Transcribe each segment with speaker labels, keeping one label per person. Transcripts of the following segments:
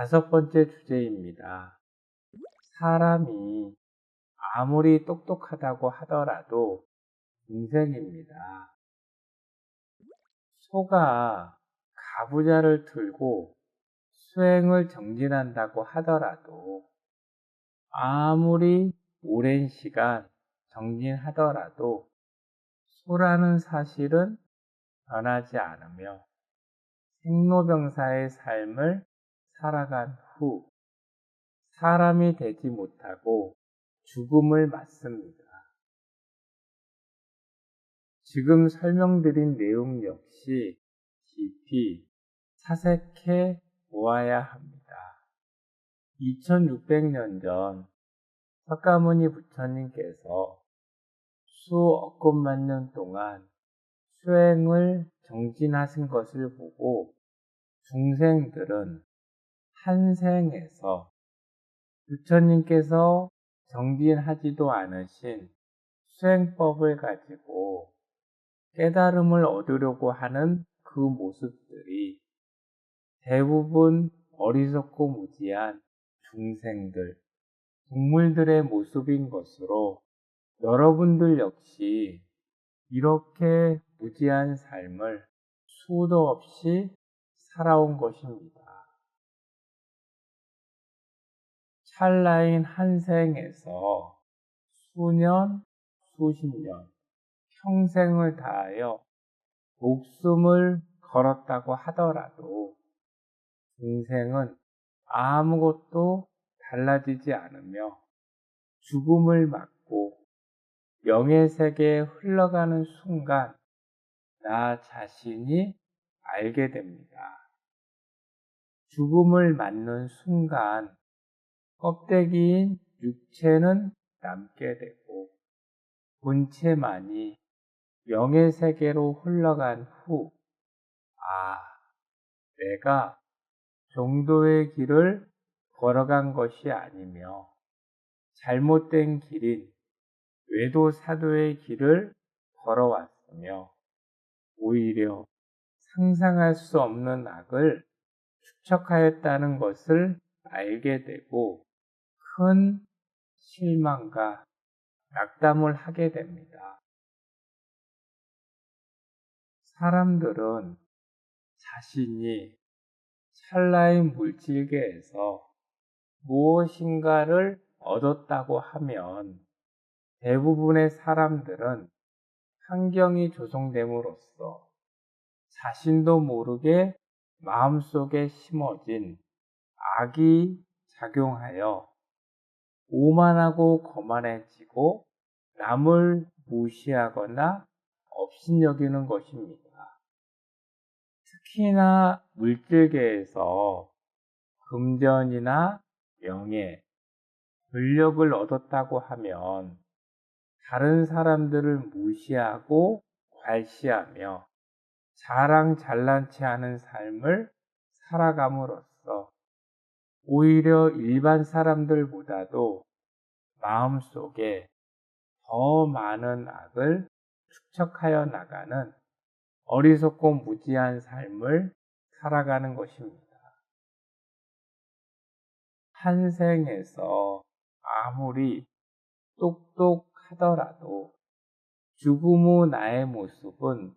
Speaker 1: 다섯 번째 주제입니다. 사람이 아무리 똑똑하다고 하더라도 중생입니다. 소가 가부좌를 들고 수행을 정진한다고 하더라도 아무리 오랜 시간 정진하더라도 소라는 사실은 변하지 않으며 생로병사의 삶을 살아간 후 사람이 되지 못하고 죽음을 맞습니다. 지금 설명드린 내용 역시 깊이 사색해 보아야 합니다. 2600년 전 석가모니 부처님께서 수억건만 년 동안 수행을 정진하신 것을 보고 중생들은 한 생에서 부처님께서 정진하지도 않으신 수행법을 가지고 깨달음을 얻으려고 하는 그 모습들이 대부분 어리석고 무지한 중생들, 동물들의 모습인 것으로 여러분들 역시 이렇게 무지한 삶을 수도 없이 살아온 것입니다. 찰나인 한 생에서 수년, 수십 년, 평생을 다하여 목숨을 걸었다고 하더라도 중생은 아무것도 달라지지 않으며 죽음을 맞고 영의 세계에 흘러가는 순간 나 자신이 알게 됩니다. 죽음을 맞는 순간 껍데기인 육체는 남게 되고 본체만이 영의 세계로 흘러간 후, 아, 내가 정도의 길을 걸어간 것이 아니며 잘못된 길인 외도 사도의 길을 걸어왔으며 오히려 상상할 수 없는 악을 축척하였다는 것을 알게 되고 큰 실망과 낙담을 하게 됩니다. 사람들은 자신이 찰나의 물질계에서 무엇인가를 얻었다고 하면 대부분의 사람들은 환경이 조성됨으로써 자신도 모르게 마음속에 심어진 악이 작용하여 오만하고 거만해지고 남을 무시하거나 업신여기는 것입니다. 특히나 물질계에서 금전이나 명예, 권력을 얻었다고 하면 다른 사람들을 무시하고 괄시하며 자랑 잘난 체 하는 삶을 살아감으로써 오히려 일반 사람들보다도 마음속에 더 많은 악을 축척하여 나가는 어리석고 무지한 삶을 살아가는 것입니다. 한 생에서 아무리 똑똑하더라도 죽음 후 나의 모습은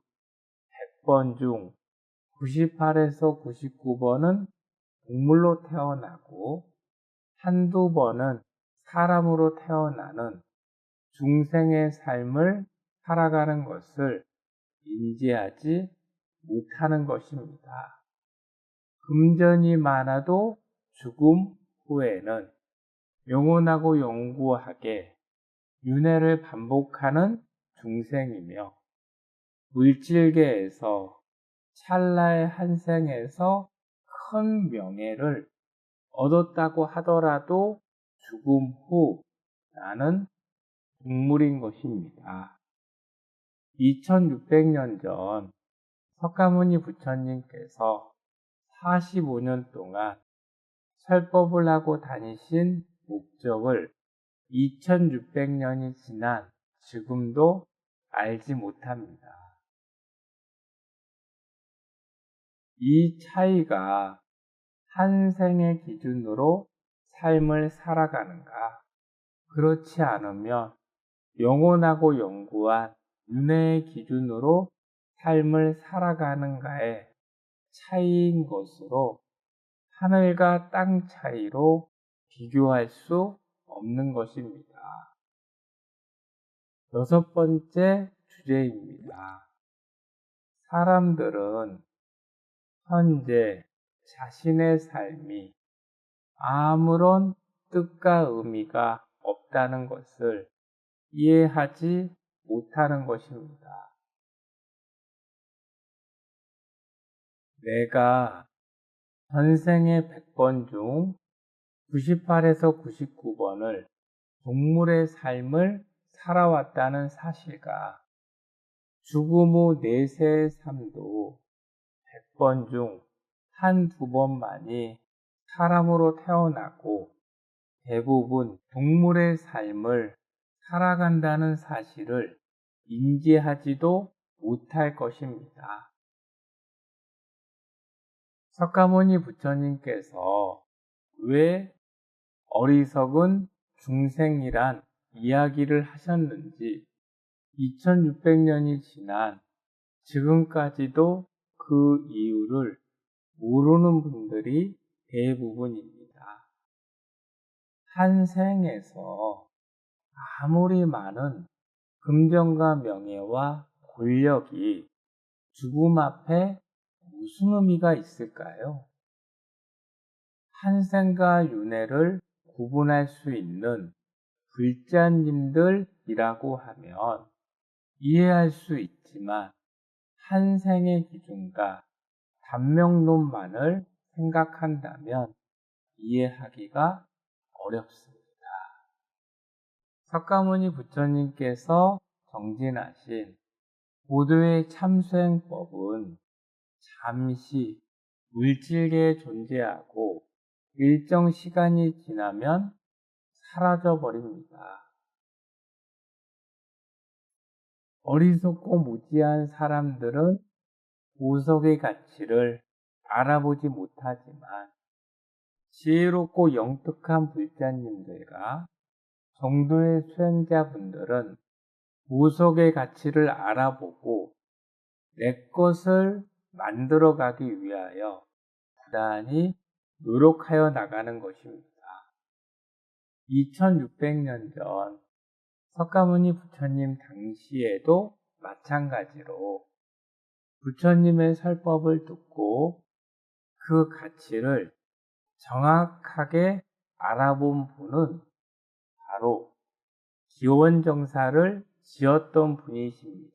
Speaker 1: 100번 중 98에서 99번은 동물로 태어나고 한두 번은 사람으로 태어나는 중생의 삶을 살아가는 것을 인지하지 못하는 것입니다. 금전이 많아도 죽음 후에는 영원하고 영구하게 윤회를 반복하는 중생이며 물질계에서 찰나의 한 생에서 큰 명예를 얻었다고 하더라도 죽음 후 나는 동물인 것입니다. 2600년 전 석가모니 부처님께서 45년 동안 설법을 하고 다니신 목적을 2600년이 지난 지금도 알지 못합니다. 이 차이가 한 생의 기준으로 삶을 살아가는가? 그렇지 않으면 영원하고 영구한 윤회의 기준으로 삶을 살아가는가의 차이인 것으로 하늘과 땅 차이로 비교할 수 없는 것입니다. 여섯 번째 주제입니다. 사람들은 현재 자신의 삶이 아무런 뜻과 의미가 없다는 것을 이해하지 못하는 것입니다. 내가 전생의 100번 중 98에서 99번을 동물의 삶을 살아왔다는 사실과 죽음 후 내세의 삶도 100번 중 한 두 번만이 사람으로 태어나고 대부분 동물의 삶을 살아간다는 사실을 인지하지도 못할 것입니다. 석가모니 부처님께서 왜 어리석은 중생이란 이야기를 하셨는지 2600년이 지난 지금까지도 그 이유를 모르는 분들이 대부분입니다. 한 생에서 아무리 많은 금전과 명예와 권력이 죽음 앞에 무슨 의미가 있을까요? 한생과 윤회를 구분할 수 있는 글자님들이라고 하면 이해할 수 있지만 한생의 기준과 단명론만을 생각한다면 이해하기가 어렵습니다. 석가모니 부처님께서 정진하신 고도의 참수행법은 잠시 물질계에 존재하고 일정 시간이 지나면 사라져 버립니다. 어리석고 무지한 사람들은 보석의 가치를 알아보지 못하지만 지혜롭고 영특한 불자님들과 정도의 수행자분들은 보석의 가치를 알아보고 내 것을 만들어가기 위하여 부단히 노력하여 나가는 것입니다. 2600년 전 석가모니 부처님 당시에도 마찬가지로 부처님의 설법을 듣고 그 가치를 정확하게 알아본 분은 바로 기원정사를 지었던 분이십니다.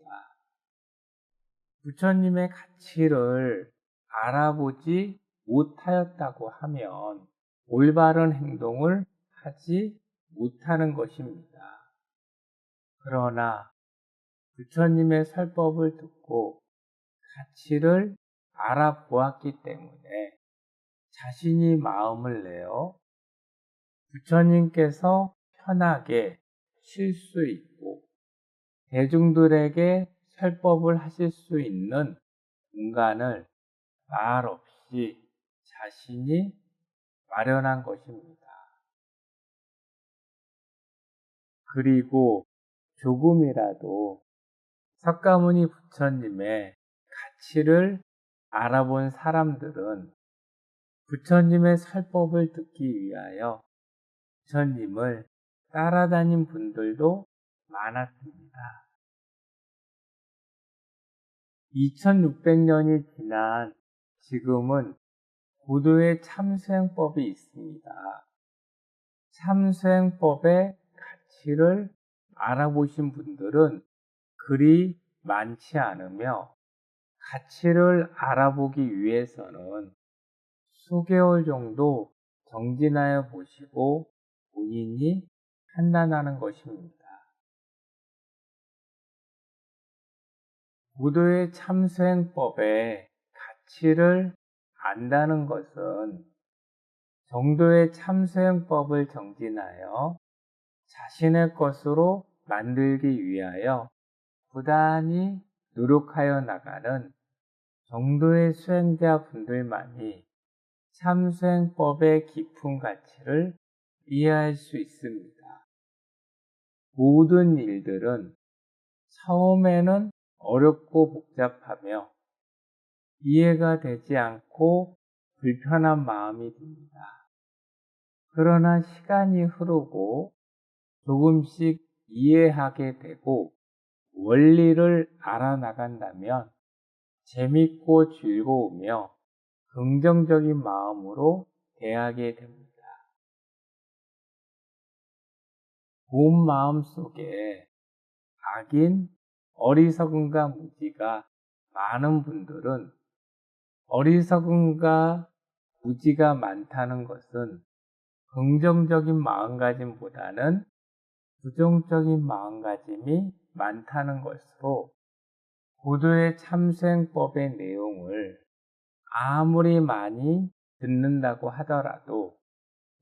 Speaker 1: 부처님의 가치를 알아보지 못하였다고 하면 올바른 행동을 하지 못하는 것입니다. 그러나 부처님의 설법을 듣고 가치를 알아보았기 때문에 자신이 마음을 내어 부처님께서 편하게 쉴 수 있고 대중들에게 설법을 하실 수 있는 공간을 말 없이 자신이 마련한 것입니다. 그리고 조금이라도 석가모니 부처님의 가치를 알아본 사람들은 부처님의 설법을 듣기 위하여 부처님을 따라다닌 분들도 많았습니다. 2600년이 지난 지금은 고도의 참수행법이 있습니다. 참수행법의 가치를 알아보신 분들은 그리 많지 않으며 가치를 알아보기 위해서는 수개월 정도 정진하여 보시고 본인이 판단하는 것입니다. 무도의 참수행법의 가치를 안다는 것은 정도의 참수행법을 정진하여 자신의 것으로 만들기 위하여 부단히 노력하여 나가는 정도의 수행자 분들만이 참수행법의 깊은 가치를 이해할 수 있습니다. 모든 일들은 처음에는 어렵고 복잡하며 이해가 되지 않고 불편한 마음이 듭니다. 그러나 시간이 흐르고 조금씩 이해하게 되고 원리를 알아나간다면 재밌고 즐거우며 긍정적인 마음으로 대하게 됩니다. 온 마음 속에 악인, 어리석음과 무지가 많은 분들은 어리석음과 무지가 많다는 것은 긍정적인 마음가짐보다는 부정적인 마음가짐이 많다는 것으로 고도의 참수행법의 내용을 아무리 많이 듣는다고 하더라도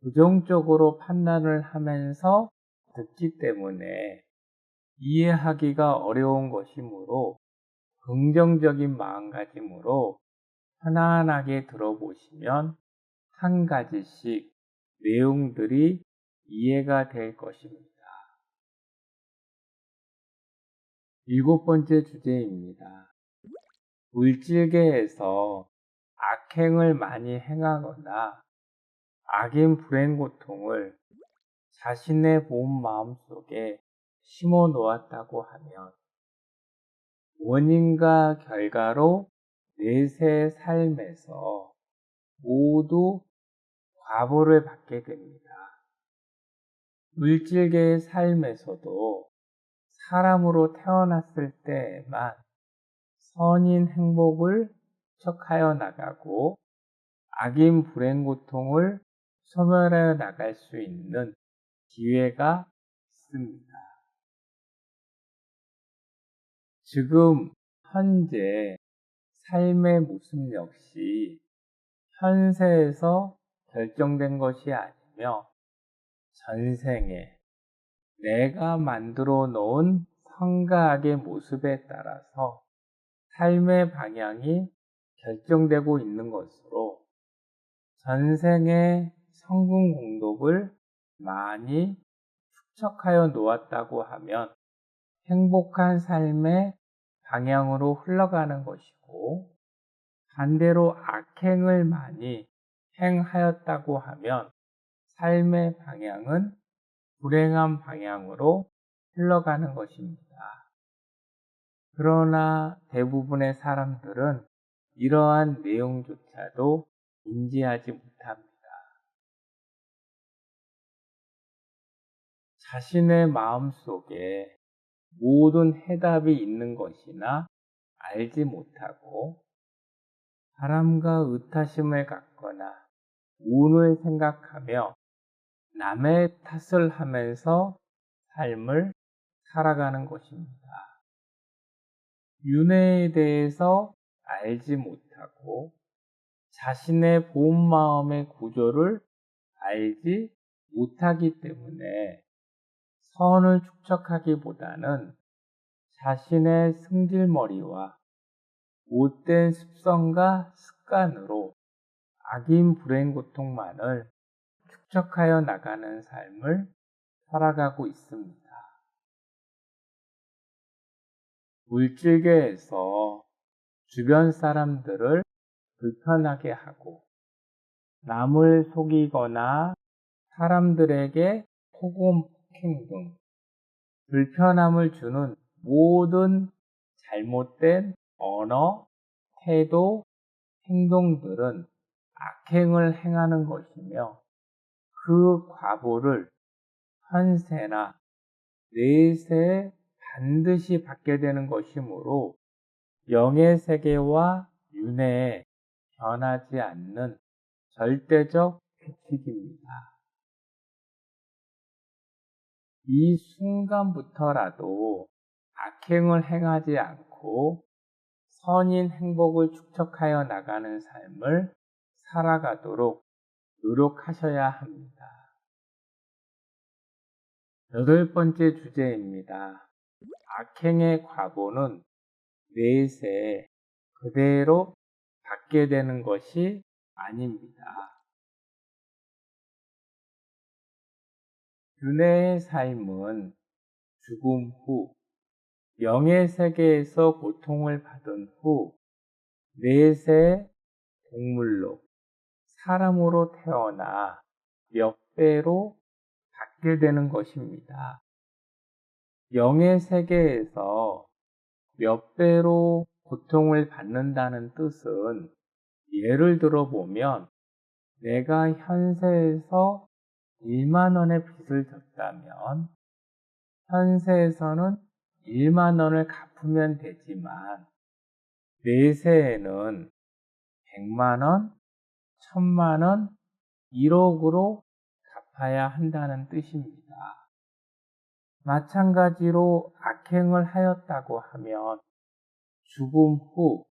Speaker 1: 부정적으로 판단을 하면서 듣기 때문에 이해하기가 어려운 것이므로 긍정적인 마음가짐으로 편안하게 들어보시면 한 가지씩 내용들이 이해가 될 것입니다. 일곱 번째 주제입니다. 물질계에서 악행을 많이 행하거나 악인 불행 고통을 자신의 본 마음 속에 심어 놓았다고 하면 원인과 결과로 내세 삶에서 모두 과보를 받게 됩니다. 물질계의 삶에서도 사람으로 태어났을 때에만 선인 행복을 척하여 나가고 악인 불행 고통을 소멸하여 나갈 수 있는 기회가 있습니다. 지금 현재 삶의 모습 역시 현세에서 결정된 것이 아니며 전생에 내가 만들어 놓은 성가학의 모습에 따라서 삶의 방향이 결정되고 있는 것으로 전생의 성공 공덕을 많이 축적하여 놓았다고 하면 행복한 삶의 방향으로 흘러가는 것이고 반대로 악행을 많이 행하였다고 하면 삶의 방향은 불행한 방향으로 흘러가는 것입니다. 그러나 대부분의 사람들은 이러한 내용조차도 인지하지 못합니다. 자신의 마음 속에 모든 해답이 있는 것이나 알지 못하고 바람과 의타심을 갖거나 운을 생각하며 남의 탓을 하면서 삶을 살아가는 것입니다. 윤회에 대해서 알지 못하고 자신의 본 마음의 구조를 알지 못하기 때문에 선을 축적하기보다는 자신의 승질머리와 못된 습성과 습관으로 악인 불행 고통만을 축적하여 나가는 삶을 살아가고 있습니다. 물질계에서 주변 사람들을 불편하게 하고 남을 속이거나 사람들에게 폭언, 폭행 등 불편함을 주는 모든 잘못된 언어, 태도, 행동들은 악행을 행하는 것이며 그 과보를 현세나 내세에 반드시 받게 되는 것이므로 영의 세계와 윤회에 변하지 않는 절대적 규칙입니다. 이 순간부터라도 악행을 행하지 않고 선인 행복을 축적하여 나가는 삶을 살아가도록 노력하셔야 합니다. 여덟 번째 주제입니다. 악행의 과보는 내세 그대로 받게 되는 것이 아닙니다. 윤회의 삶은 죽음 후 영의 세계에서 고통을 받은 후 넷의 동물로 사람으로 태어나 몇 배로 받게 되는 것입니다. 영의 세계에서 몇 배로 고통을 받는다는 뜻은 예를 들어 보면 내가 현세에서 1만 원의 빚을 졌다면 현세에서는 1만 원을 갚으면 되지만 내세에는 100만 원, 1000만 원, 1억으로 갚아야 한다는 뜻입니다. 마찬가지로 악행을 하였다고 하면 죽음 후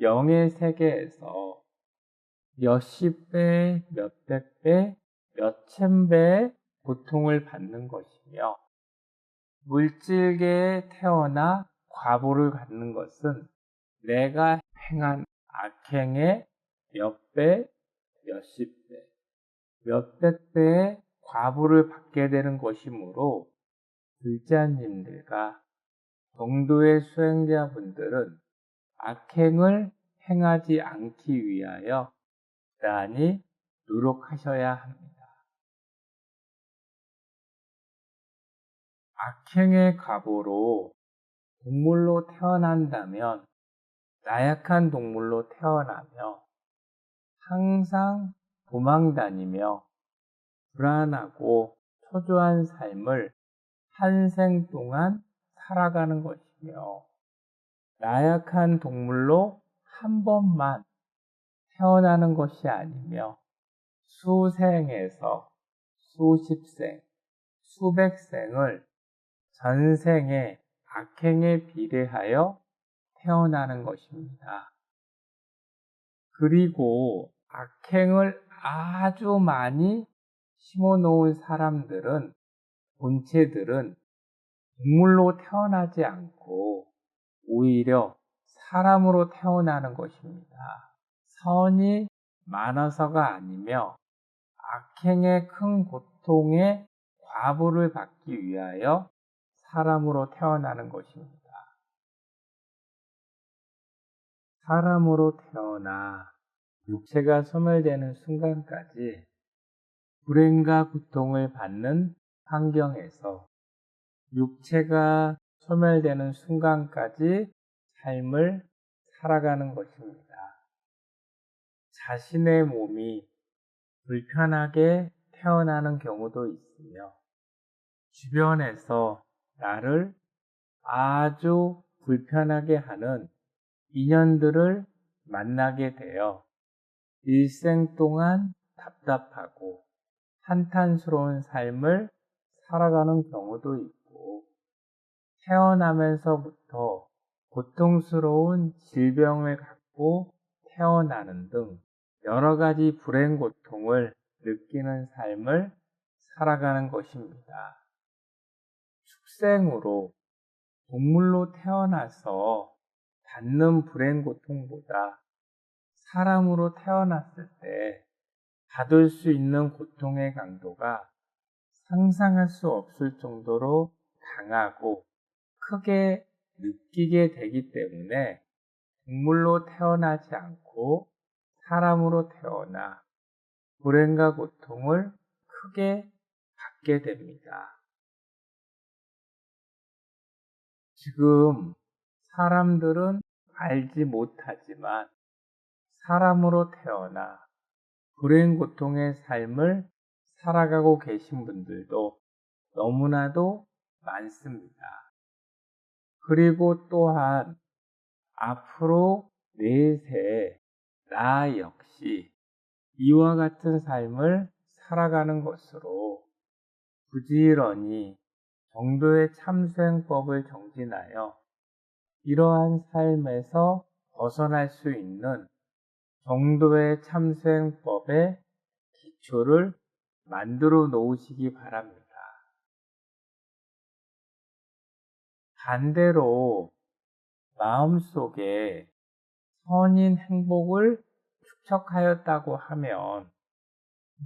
Speaker 1: 영의 세계에서 몇십 배, 몇백 배, 몇천 배의 고통을 받는 것이며 물질계에 태어나 과보를 갖는 것은 내가 행한 악행의 몇 배, 몇십 배, 몇백 배의 과보를 받게 되는 것이므로 불자님들과 정도의 수행자분들은 악행을 행하지 않기 위하여 부단히 노력하셔야 합니다. 악행의 과보로 동물로 태어난다면 나약한 동물로 태어나며 항상 도망다니며 불안하고 초조한 삶을 한 생 동안 살아가는 것이며 나약한 동물로 한 번만 태어나는 것이 아니며 수생에서 수십 생, 수백 생을 전생의 악행에 비례하여 태어나는 것입니다. 그리고 악행을 아주 많이 심어 놓은 사람들은, 본체들은 동물로 태어나지 않고 오히려 사람으로 태어나는 것입니다. 선이 많아서가 아니며 악행의 큰 고통에 과보를 받기 위하여 사람으로 태어나는 것입니다. 사람으로 태어나 육체가 소멸되는 순간까지 불행과 고통을 받는 환경에서 육체가 소멸되는 순간까지 삶을 살아가는 것입니다. 자신의 몸이 불편하게 태어나는 경우도 있으며 주변에서 나를 아주 불편하게 하는 인연들을 만나게 되어 일생 동안 답답하고 한탄스러운 삶을 살아가는 경우도 있고 태어나면서부터 고통스러운 질병을 갖고 태어나는 등 여러 가지 불행 고통을 느끼는 삶을 살아가는 것입니다. 축생으로 동물로 태어나서 받는 불행 고통보다 사람으로 태어났을 때 받을 수 있는 고통의 강도가 상상할 수 없을 정도로 강하고 크게 느끼게 되기 때문에 동물로 태어나지 않고 사람으로 태어나 불행과 고통을 크게 받게 됩니다. 지금 사람들은 알지 못하지만 사람으로 태어나 불행 고통의 삶을 살아가고 계신 분들도 너무나도 많습니다. 그리고 또한 앞으로 내세 나 역시 이와 같은 삶을 살아가는 것으로 부지런히 정도의 참수행법을 정진하여 이러한 삶에서 벗어날 수 있는 정도의 참수행법의 기초를 만들어 놓으시기 바랍니다. 반대로 마음속에 선인 행복을 축적하였다고 하면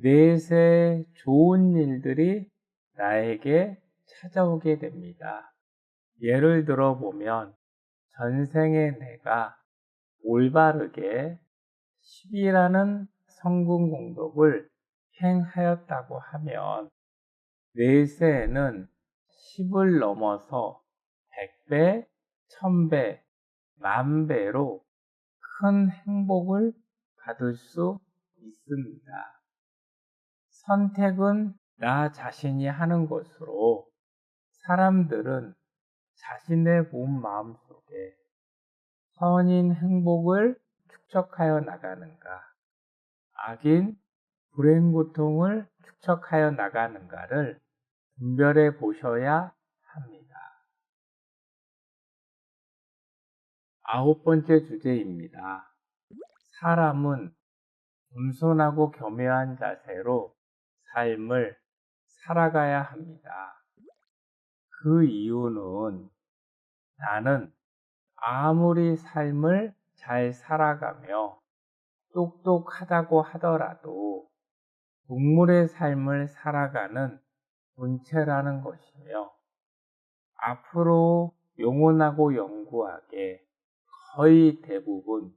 Speaker 1: 넷의 좋은 일들이 나에게 찾아오게 됩니다. 예를 들어 보면 전생에 내가 올바르게 10이라는 성공 공덕을 행하였다고 하면 내세에는 10을 넘어서 100배, 1000배, 만배로 큰 행복을 받을 수 있습니다. 선택은 나 자신이 하는 것으로 사람들은 자신의 본 마음 속에 선인 행복을 축적하여 나가는가, 악인 불행 고통을 축적하여 나가는가를 분별해 보셔야 합니다. 아홉 번째 주제입니다. 사람은 겸손하고 겸허한 자세로 삶을 살아가야 합니다. 그 이유는 나는 아무리 삶을 잘 살아가며 똑똑하다고 하더라도 동물의 삶을 살아가는 본체라는 것이며 앞으로 영원하고 영구하게 거의 대부분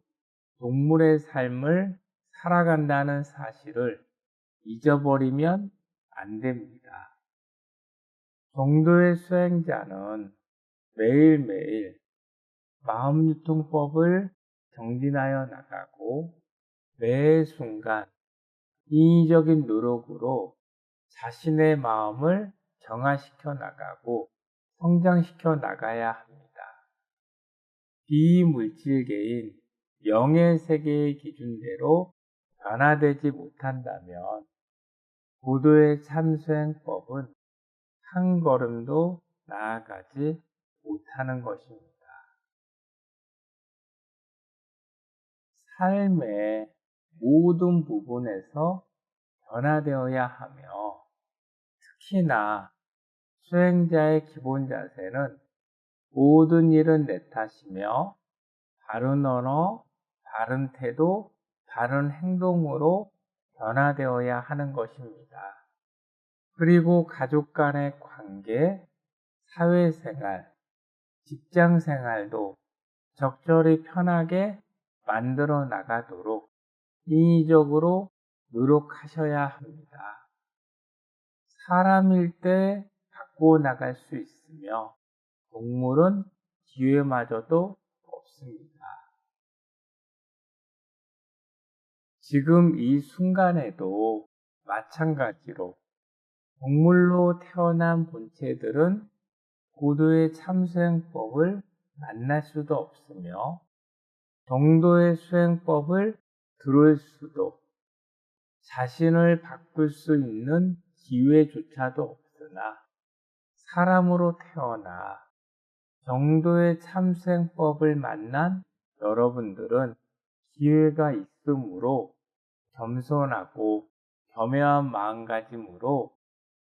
Speaker 1: 동물의 삶을 살아간다는 사실을 잊어버리면 안 됩니다. 정도의 수행자는 매일매일 마음유통법을 정진하여 나가고 매 순간 인위적인 노력으로 자신의 마음을 정화시켜 나가고 성장시켜 나가야 합니다. 비물질계인 영의 세계의 기준대로 변화되지 못한다면 고도의 참수행법은 한 걸음도 나아가지 못하는 것입니다. 삶의 모든 부분에서 변화되어야 하며 특히나 수행자의 기본 자세는 모든 일은 내 탓이며 바른 언어, 바른 태도, 바른 행동으로 변화되어야 하는 것입니다. 그리고 가족 간의 관계, 사회생활, 직장생활도 적절히 편하게 만들어 나가도록 인위적으로 노력하셔야 합니다. 사람일 때 바꾸어 나갈 수 있으며 동물은 기회마저도 없습니다. 지금 이 순간에도 마찬가지로 동물로 태어난 본체들은 고도의 참수행법을 만날 수도 없으며 정도의 수행법을 들을 수도 자신을 바꿀 수 있는 기회조차도 없으나 사람으로 태어나 정도의 참수행법을 만난 여러분들은 기회가 있으므로 겸손하고 겸허한 마음가짐으로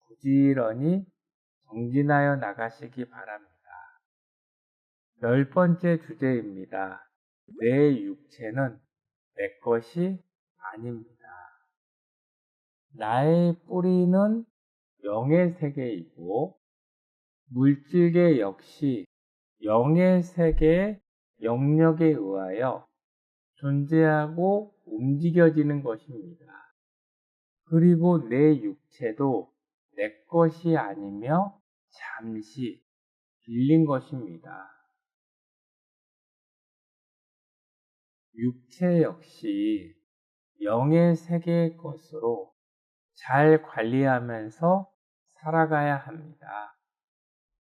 Speaker 1: 부지런히 정진하여 나가시기 바랍니다. 열 번째 주제입니다. 내 육체는 내 것이 아닙니다. 나의 뿌리는 영의 세계이고 물질계 역시 영의 세계의 영역에 의하여 존재하고 움직여지는 것입니다. 그리고 내 육체도 내 것이 아니며 잠시 빌린 것입니다. 육체 역시 영의 세계의 것으로 잘 관리하면서 살아가야 합니다.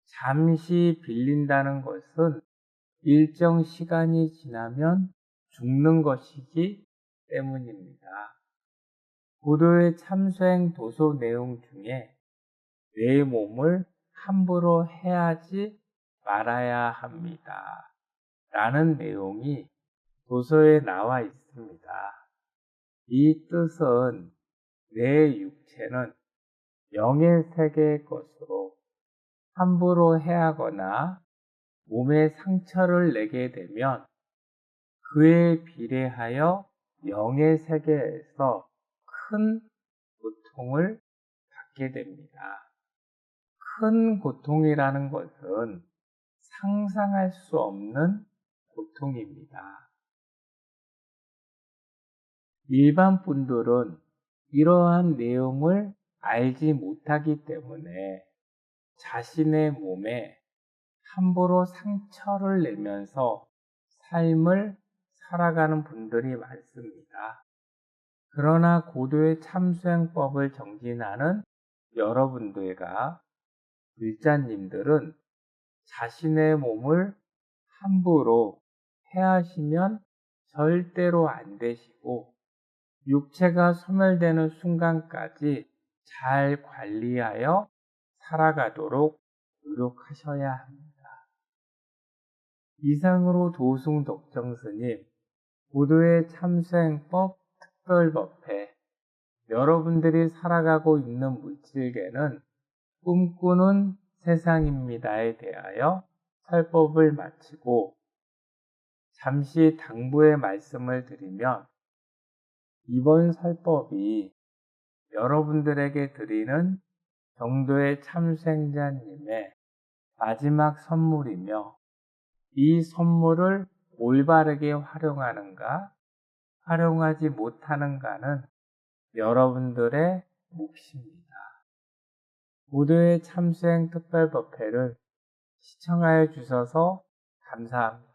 Speaker 1: 잠시 빌린다는 것은 일정 시간이 지나면 죽는 것이기 때문입니다. 고도의 참수행 도서 내용 중에 내 몸을 함부로 해하지 말아야 합니다. 라는 내용이 도서에 나와 있습니다. 이 뜻은 내 육체는 영의 세계의 것으로 함부로 해하거나 몸에 상처를 내게 되면 그에 비례하여 영의 세계에서 큰 고통을 받게 됩니다. 큰 고통이라는 것은 상상할 수 없는 고통입니다. 일반 분들은 이러한 내용을 알지 못하기 때문에 자신의 몸에 함부로 상처를 내면서 삶을 살아가는 분들이 많습니다. 그러나 고도의 참수행법을 정진하는 여러분들과 불자님들은 자신의 몸을 함부로 해하시면 절대로 안 되시고 육체가 소멸되는 순간까지 잘 관리하여 살아가도록 노력하셔야 합니다. 이상으로 도승 덕정스님 고도의 참수행법 특별법회 여러분들이 살아가고 있는 물질계는 꿈꾸는 세상입니다에 대하여 설법을 마치고 잠시 당부의 말씀을 드리면 이번 설법이 여러분들에게 드리는 정도의 참수행자님의 마지막 선물이며 이 선물을 올바르게 활용하는가 활용하지 못하는가는 여러분들의 몫입니다. 고도의 참수행 특별법회를 시청하여 주셔서 감사합니다.